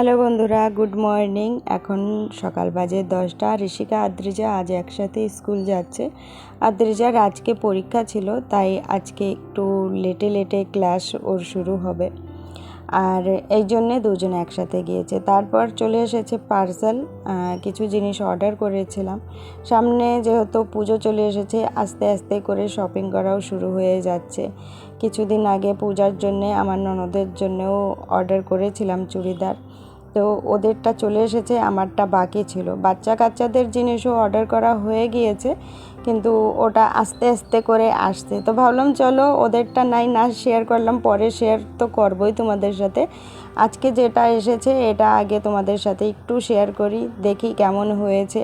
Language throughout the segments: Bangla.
হ্যালো বন্ধুরা, গুড মর্নিং। এখন সকাল বাজে দশটা। ঋষিকা, আদ্রিজা আজ একসাথে স্কুল যাচ্ছে। আদ্রিজার আজকে পরীক্ষা ছিল, তাই আজকে একটু লেটে লেটে ক্লাস ওর শুরু হবে। আর এই জন্যে দুজন একসাথে গিয়েছে। তারপর চলে এসেছে পার্সেল কিছু জিনিস অর্ডার করেছিলাম। সামনে যেহেতু পুজো চলে এসেছে, আস্তে আস্তে করে শপিং করাও শুরু হয়ে যাচ্ছে। কিছুদিন আগে পূজার জন্যে, আমার ননদের জন্যেও অর্ডার করেছিলাম চুড়িদার। তো ওদেরটা চলে এসেছে, আমারটা বাকি ছিল। বাচ্চা কাচ্চাদের জিনিসও অর্ডার করা হয়ে গিয়েছে, কিন্তু ওটা আস্তে আস্তে করে আসছে। তো ভাবলাম চলো ওদেরটা নাই, না শেয়ার করলাম, পরে শেয়ার তো করবই তোমাদের সাথে। আজকে যেটা এসেছে, এটা আগে তোমাদের সাথে একটু শেয়ার করি, দেখি কেমন হয়েছে।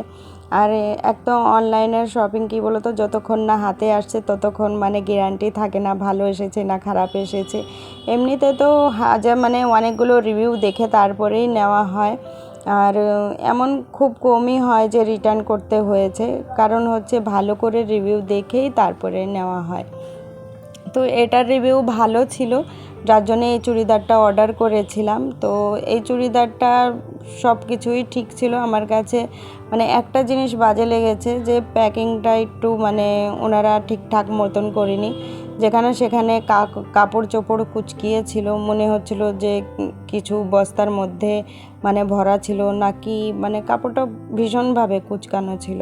আর, এক তো অনলাইনের শপিং কী বলো তো যতক্ষণ না হাতে আসছে, ততক্ষণ মানে গ্যারান্টি থাকে না, ভালো এসেছে না খারাপ এসেছে। এমনিতে তো হাজার মানে অনেকগুলো রিভিউ দেখে তারপরেই নেওয়া হয়। আর এমন খুব কমই হয় যে রিটার্ন করতে হয়েছে। কারণ হচ্ছে ভালো করে রিভিউ দেখেই তারপরে নেওয়া হয়। তো এটার রিভিউ ভালো ছিল, যার জন্য এই চুড়িদারটা অর্ডার করেছিলাম। তো এই চুড়িদারটা সব কিছুই ঠিক ছিল আমার কাছে। মানে একটা জিনিস বাজে লেগেছে যে প্যাকিংটা একটু মানে ওনারা ঠিকঠাক মতন করেনি। যেখানে সেখানে কাপড় চোপড় কুচকিয়েছিল, মনে হচ্ছিল যে কিছু বস্তার মধ্যে মানে ভরা ছিল নাকি মানে কাপড়টা ভীষণভাবে কুচকানো ছিল।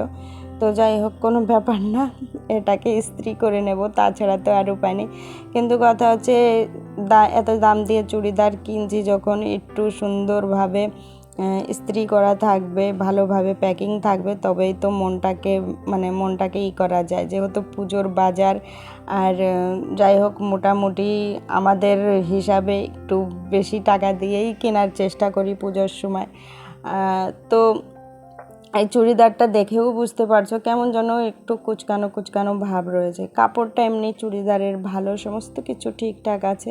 তো যাই হোক, কোনো ব্যাপার না, এটাকে ইস্ত্রি করে নেব, তাছাড়া তো আর উপায় নেই। কিন্তু কথা হচ্ছে, দা, এত দাম দিয়ে চুড়িদার কিনছি যখন একটু সুন্দরভাবে ইস্ত্রি করা থাকবে, ভালোভাবে প্যাকিং থাকবে, তবেই তো মনটাকে মানে মনটাকে ই করা যায়। যেহেতু পুজোর বাজার, আর যাই হোক, মোটামুটি আমাদের হিসাবে একটু বেশি টাকা দিয়েই কেনার চেষ্টা করি পুজোর সময়। তো এই চুড়িদারটা দেখেও বুঝতে পারছ কেমন যেন একটু কুচকানো কুচকানো ভাব রয়েছে। কাপড়টা এমনি চুড়িদারের ভালো, সমস্ত কিছু ঠিকঠাক আছে,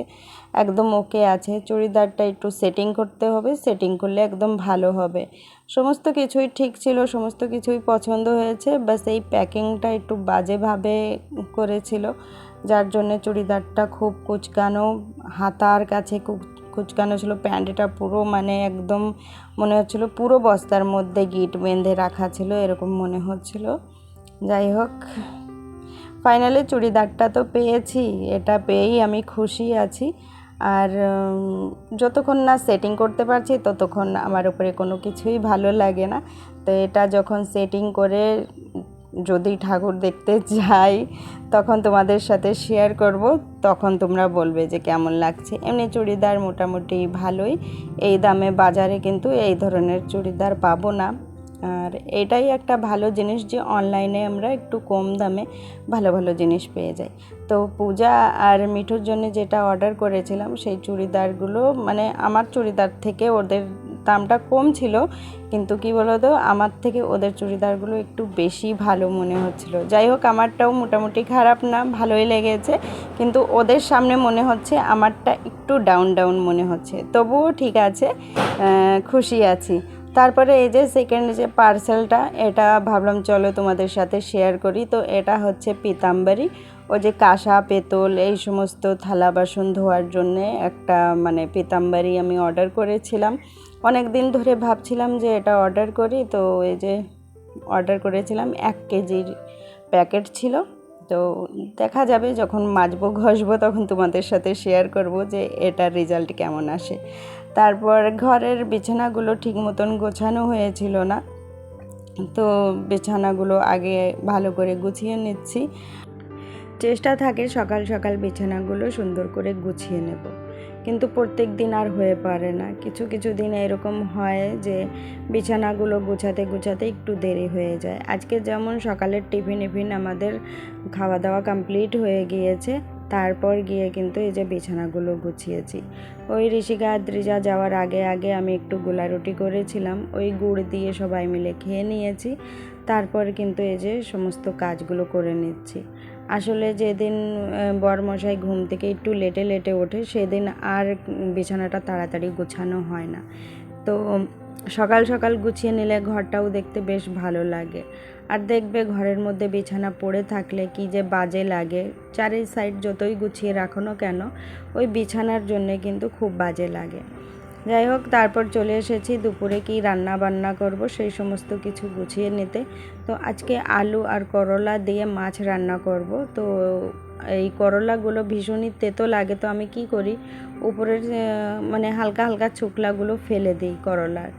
একদম ওকে আছে। চুড়িদারটা একটু সেটিং করতে হবে সেটিং করলে একদম ভালো হবে। সমস্ত কিছুই ঠিক ছিল, সমস্ত কিছুই পছন্দ হয়েছে, ব্যাস এই প্যাকিংটা একটু বাজেভাবে করেছিল, যার জন্যে চুড়িদারটা খুব কুচকানো, হাতার কাছে কুচকানো ছিল প্যান্টটা পুরো মানে একদম মনে হচ্ছিল পুরো বস্তার মধ্যে গিট বেঁধে রাখা ছিল, এরকম মনে হচ্ছিল। যাই হোক ফাইনালি চুড়িদারটা তো পেয়েছি, এটা পেয়েই আমি খুশি আছি। আর যতক্ষণ না সেটিং করতে পারছি, ততক্ষণ আমার উপরে কোনো কিছুই ভালো লাগে না। তো এটা যখন সেটিং করে যদি ঠাকুর দেখতে যাই, তখন তোমাদের সাথে শেয়ার করব, তখন তোমরা বলবে যে কেমন লাগছে। এমনি চুড়িদার মোটামুটি ভালোই। এই দামে বাজারে কিন্তু এই ধরনের চুড়িদার পাবো না। আর এটাই একটা ভালো জিনিস যে অনলাইনে আমরা একটু কম দামে ভালো ভালো জিনিস পেয়ে যাই। তো পূজা আর মিঠুর জন্য যেটা অর্ডার করেছিলাম, সেই চুড়িদারগুলো মানে আমার চুড়িদার থেকে ওদের দামটা কম ছিল, কিন্তু কি বলতো, আমার থেকে ওদের চুড়িদারগুলো একটু বেশি ভালো মনে হচ্ছিল। যাই হোক, আমারটাও মোটামুটি খারাপ না, ভালোই লেগেছে, কিন্তু ওদের সামনে মনে হচ্ছে আমারটা একটু ডাউন ডাউন মনে হচ্ছে। তবুও ঠিক আছে খুশি আছি। তারপরে এই যে সেকেন্ড যে পার্সেলটা এটা ভাবলাম চলো তোমাদের সাথে শেয়ার করি। তো এটা হচ্ছে পিতাম্বরী। ও যে কাঁসা, পেতল, এই সমস্ত থালা বাসন ধোয়ার জন্যে একটা মানে পিতাম্বরী আমি অর্ডার করেছিলাম। অনেক দিন ধরে ভাবছিলাম যে এটা অর্ডার করি, তো এই যে অর্ডার করেছিলাম এক কেজির প্যাকেট ছিল। তো দেখা যাবে যখন মাজবো, ঘষবো তখন তোমাদের সাথে শেয়ার করব যে এটার রেজাল্ট কেমন আসে। তারপর ঘরের বিছানাগুলো ঠিক মতন গোছানো হয়েছিল না। তো বিছানাগুলো আগে ভালো করে গুছিয়ে নিচ্ছি। চেষ্টা থাকে সকাল সকাল বিছানাগুলো সুন্দর করে গুছিয়ে নেব। কিন্তু প্রত্যেক দিন আর হয়ে পারে না। কিছু কিছু দিন এরকম হয় যে বিছানাগুলো গুছাতে গুছাতে একটু দেরি হয়ে যায়। আজকে যেমন সকালের টিফিন ইফিন আমাদের খাওয়া দাওয়া কমপ্লিট হয়ে গিয়েছে, তারপর গিয়ে কিন্তু এই যে বিছানাগুলো গুছিয়েছি। ওই ঋষিকা দ্রিজা যাওয়ার আগে আগে আমি একটু গোলা রুটি করেছিলাম, ওই গুড় দিয়ে সবাই মিলে খেয়ে নিয়েছি, তারপর কিন্তু এই যে সমস্ত কাজগুলো করে নিচ্ছি। আসলে যেদিন বরমশাই ঘুম থেকে একটু লেটে লেটে ওঠে, সেদিন আর বিছানাটা তাড়াতাড়ি গোছানো হয় না। তো সকাল সকাল গুছিয়ে নিলে ঘরটাও দেখতে বেশ ভালো লাগে। আর দেখবে ঘরের মধ্যে বিছানা পড়ে থাকলে কি যে বাজে লাগে। চারি সাইড যতই গুছিয়ে রাখো না কেন, ওই বিছানার জন্যে কিন্তু খুব বাজে লাগে। যাই হোক, তারপর চলে এসেছি দুপুরে কি রান্না বান্না করব সেই সমস্ত কিছু গুছিয়ে নিতে। তো আজকে আলু আর করলা দিয়ে মাছ রান্না করব। তো এই করলাগুলো ভীষণই তেতো লাগে, তো আমি কি করি, উপরের মানে হালকা হালকা চুকলাগুলো ফেলে দিই করলার।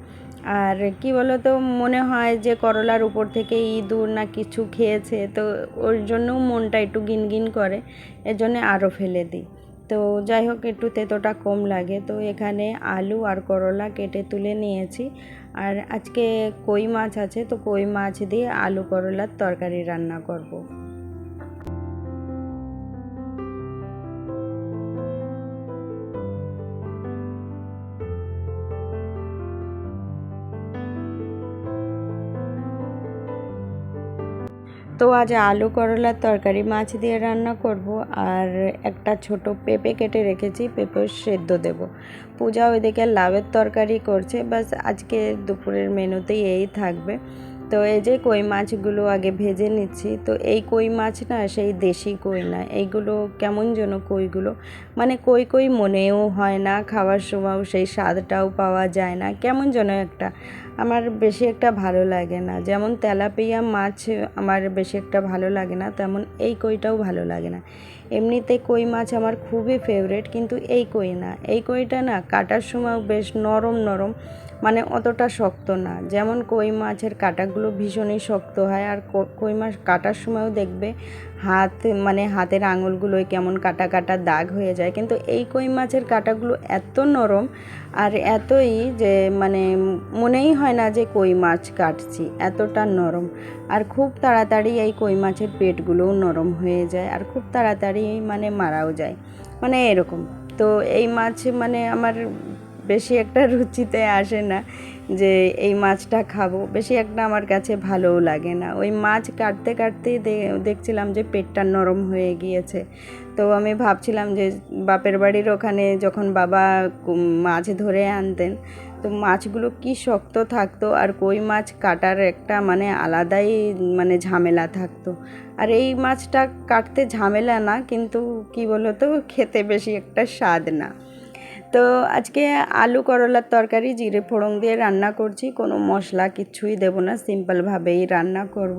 আর কি বলো তো মনে হয় যে করলার উপর থেকে ইঁদুর না কিছু খেয়েছে, তো ওর জন্যও মনটা একটু গিনগিন করে এর জন্যে আরও ফেলে দিই। তো যাই হোক, একটু তেতোটা কম লাগে তো এখানে আলু আর করলা কেটে তুলে নিয়েছি আর আজকে কই মাছ আছে, তো কই মাছ দিয়ে আলু করলার তরকারি রান্না করব। তো আজ আলু করলার তরকারি, মাছ দিয়ে রান্না করব আর একটা ছোট পেঁপে কেটে রেখেছি, পেঁপে সেদ্ধ দেব। পূজা ওইদিকে লাউয়ের তরকারি করছে, বাস আজকে দুপুরের মেনুতেই এই থাকবে। তো এই যে কই মাছগুলো আগে ভেজে নিচ্ছি, তো এই কই মাছ না সেই দেশি কই না, এইগুলো কেমন যেন কইগুলো মানে কই কই মনেও হয় না, খাওয়ার সময়ও সেই স্বাদটাও পাওয়া যায় না, কেমন যেন একটা আমার বেশি একটা ভালো লাগে না। যেমন তেলাপিয়া মাছ আমার বেশি একটা ভালো লাগে না, তেমন এই কইটাও ভালো লাগে না। এমনিতে কই মাছ আমার খুবই ফেভারেট কিন্তু এই কই না। এই কইটা না কাটার সময় বেশ নরম নরম মানে অতটা শক্ত না। যেমন কই মাছের কাটাগুলো ভীষণই শক্ত হয়, আর কই মাছ কাটার সময়ও দেখবে হাত মানে হাতের আঙুলগুলোয় কেমন কাটা কাটা দাগ হয়ে যায়। কিন্তু এই কই মাছের কাটাগুলো এত নরম আর এতই যে মানে মনেই হয় না যে কই মাছ কাটছি, এতটা নরম। আর খুব তাড়াতাড়ি এই কই মাছের পেটগুলোও নরম হয়ে যায় আর খুব তাড়াতাড়ি মানে মারাও যায়। মানে এরকম। তো এই মাছ মানে আমার বেশি একটা রুচিতে আসে না। যে এই মাছটা খাব, বেশি একটা আমার কাছে ভালোও লাগে না। ওই মাছ কাটতে কাটতেই দেখছিলাম যে পেটটা নরম হয়ে গিয়েছে। তো আমি ভাবছিলাম যে বাপের বাড়ির ওখানে যখন বাবা মাছ ধরে আনতেন, তো মাছগুলো কি শক্ত থাকতো আর কই মাছ কাটার একটা মানে আলাদাই মানে ঝামেলা থাকতো। আর এই মাছটা কাটতে ঝামেলা না, কিন্তু কি বলতো, খেতে বেশি একটা স্বাদ না। তো আজকে আলু করলার তরকারি, জিরে ফোড়ন দিয়ে রান্না করছি। কোনো মশলা কিচ্ছুই দেবো না সিম্পলভাবেই রান্না করব।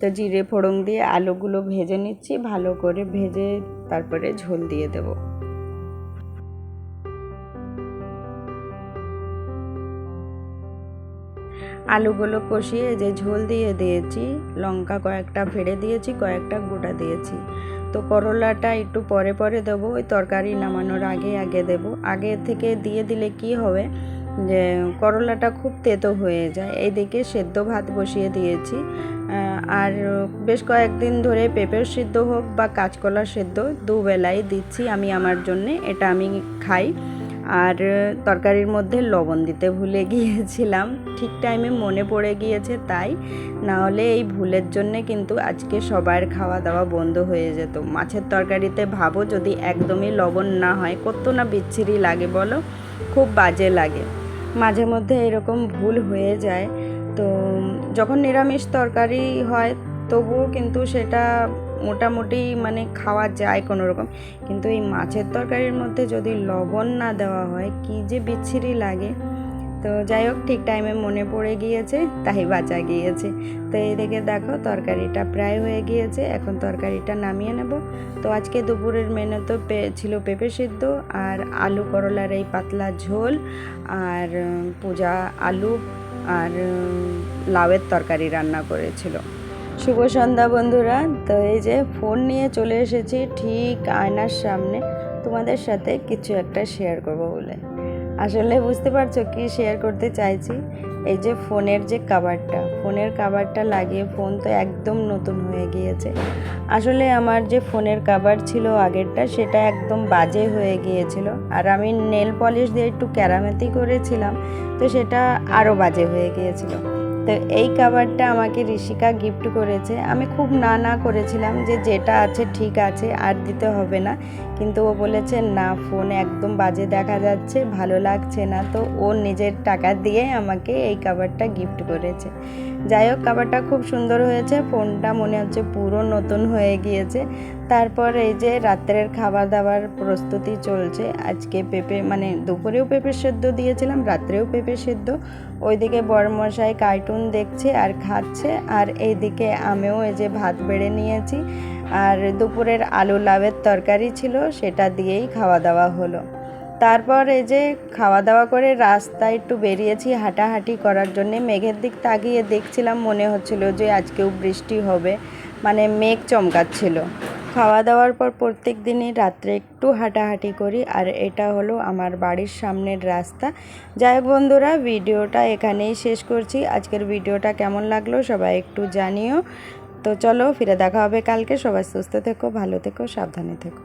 তো জিরে ফোড়ন দিয়ে আলুগুলো ভেজে নিচ্ছি, ভালো করে ভেজে তারপরে ঝোল দিয়ে দেবো। আলুগুলো কষিয়ে যে ঝোল দিয়ে দিয়েছি, লঙ্কা কয়েকটা ফেড়ে দিয়েছি, কয়েকটা গোটা দিয়েছি। তো করলাটা একটু পরে পরে দেবো, ওই তরকারি নামানোর আগে আগে দেব। আগে থেকে দিয়ে দিলে কি হবে যে, করলাটা খুব তেতো হয়ে যায়। এইদিকে সেদ্ধ ভাত বসিয়ে দিয়েছি। আর বেশ কয়েকদিন ধরে পেঁপের সিদ্ধ হোক বা কাঁচকলা সেদ্ধ, দুবেলাই দিচ্ছি আমি আমার জন্যে, এটা আমি খাই। আর তরকারির মধ্যে লবণ দিতে ভুলে গিয়েছিলাম। ঠিক টাইমে মনে পড়ে গিয়েছে তাই। না হলে এই ভুলের জন্যে কিন্তু আজকে সবার খাওয়া দাওয়া বন্ধ হয়ে যেত। মাছের তরকারিতে ভাবো যদি একদমই লবণ না হয়, কত না বিচ্ছিরি লাগে বলো? খুব বাজে লাগে। মাঝে মধ্যে এরকম ভুল হয়ে যায়। তো যখন নিরামিষ তরকারি হয়, তবুও কিন্তু সেটা মোটামুটি মানে খাওয়া যায় কোনো রকম। কিন্তু এই মাছের তরকারির মধ্যে যদি লবণ না দেওয়া হয়, কি যে বিচ্ছিরি লাগে। তো যাই হোক, ঠিক টাইমে মনে পড়ে গিয়েছে, তাই বাঁচা গিয়েছে। তো এই দিকে দেখো, তরকারিটা প্রায় হয়ে গিয়েছে, এখন তরকারিটা নামিয়ে নেব। তো আজকে দুপুরের মেনু তো ছিল পেঁপে সিদ্ধ আর আলু করলার এই পাতলা ঝোল আর পূজা আলু আর লাউয়ের তরকারি রান্না করেছিল। শুভ সন্ধ্যা বন্ধুরা। তো এই যে ফোন নিয়ে চলে এসেছি ঠিক আয়নার সামনে। তোমাদের সাথে কিছু একটা শেয়ার করব বলে। আসলে বুঝতে পারছ কি শেয়ার করতে চাইছি? এই যে ফোনের যে কাভারটা ফোনের কাভারটা লাগিয়ে ফোন তো একদম নতুন হয়ে গিয়েছে। আসলে আমার যে ফোনের কাভার ছিল আগেরটা, সেটা একদম বাজে হয়ে গিয়েছিল। আর আমি নেল পলিশ দিয়ে একটু ক্যারামেতি করেছিলাম, তো সেটা আরও বাজে হয়ে গিয়েছিল। তো এই কাভারটা আমাকে ঋষিকা গিফট করেছে। আমি খুব না না করেছিলাম যে যেটা আছে ঠিক আছে, আর দিতে হবে না। কিন্তু ও বলেছে, না ফোন একদম বাজে দেখা যাচ্ছে, ভালো লাগছে না। তো ও নিজের টাকা দিয়ে আমাকে এই কাভারটা গিফট করেছে। যাই হোক কাভারটা খুব সুন্দর হয়েছে, ফোনটা মনে হচ্ছে পুরো নতুন হয়ে গিয়েছে। তারপর এই যে রাত্রের খাবার দাবার প্রস্তুতি চলছে, আজকে পেঁপে মানে দুপুরেও পেঁপে সেদ্ধ দিয়েছিলাম, রাত্রেও পেঁপে সেদ্ধ। ওইদিকে বড়মশাই কার্টুন দেখছে আর খাচ্ছে, আর এইদিকে আমিও এই যে ভাত বেড়ে নিয়েছি। আর দুপুরের আলু লাভের তরকারি ছিল, সেটা দিয়েই খাওয়া দাওয়া হলো। তারপর এই যে খাওয়া দাওয়া করে রাস্তায় একটু বেরিয়েছি হাঁটাহাঁটি করার জন্য, মেঘের দিক তাকিয়ে দেখছিলাম মনে হচ্ছিল যে আজকেও বৃষ্টি হবে মানে মেঘ চমকাচ্ছিল। খাওয়া দাওয়ার পর প্রত্যেক দিনই রাত্রে একটু হাঁটাহাঁটি করি, আর এটা হলো আমার বাড়ির সামনের রাস্তা। যাই হোক বন্ধুরা, ভিডিওটা এখানেই শেষ করছি। আজকের ভিডিওটা কেমন লাগল সবাই একটু জানিও। তো চলো ফিরে দেখা হবে কালকে। সবাই সুস্থ থেকো, ভালো থেকো, সাবধানে থেকো।